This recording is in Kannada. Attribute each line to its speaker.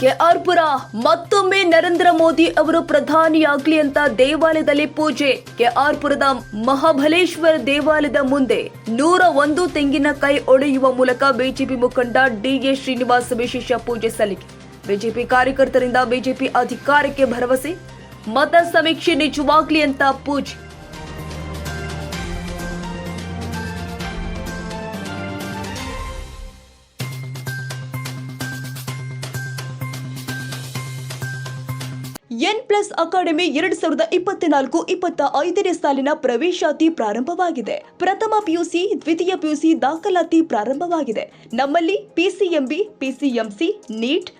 Speaker 1: ಕೆಆರ್ಪುರ ಮತ್ತೊಮ್ಮೆ ನರೇಂದ್ರ ಮೋದಿ ಅವರು ಪ್ರಧಾನಿಯಾಗ್ಲಿ ಅಂತ ದೇವಾಲಯದಲ್ಲಿ ಪೂಜೆ. ಕೆಆರ್ಪುರದ ಮಹಾಬಲೇಶ್ವರ ದೇವಾಲಯದ ಮುಂದೆ ನೂರ ಒಂದು ತೆಂಗಿನಕಾಯಿ ಒಡೆಯುವ ಮೂಲಕ ಬಿಜೆಪಿ ಮುಖಂಡ ಡಿಎ ಶ್ರೀನಿವಾಸ್ ವಿಶೇಷ ಪೂಜೆ ಸಲ್ಲಿಕೆ. ಬಿಜೆಪಿ ಕಾರ್ಯಕರ್ತರಿಂದ ಬಿಜೆಪಿ ಅಧಿಕಾರಕ್ಕೆ ಭರವಸೆ. ಮತ ಸಮೀಕ್ಷೆ ನಿಜವಾಗ್ಲಿ ಅಂತ ಪೂಜೆ. ಎನ್ ಪ್ಲಸ್ ಅಕಾಡೆಮಿ ಎರಡ್ ಸಾವಿರದ ಇಪ್ಪತ್ನಾಲ್ಕು ಇಪ್ಪತ್ತ ಐದನೇ ಸಾಲಿನ ಪ್ರವೇಶಾತಿ ಪ್ರಾರಂಭವಾಗಿದೆ. ಪ್ರಥಮ ಪಿಯುಸಿ ದ್ವಿತೀಯ ಪಿಯುಸಿ ದಾಖಲಾತಿ ಪ್ರಾರಂಭವಾಗಿದೆ. ನಮ್ಮಲ್ಲಿ PCMB PCMC NEET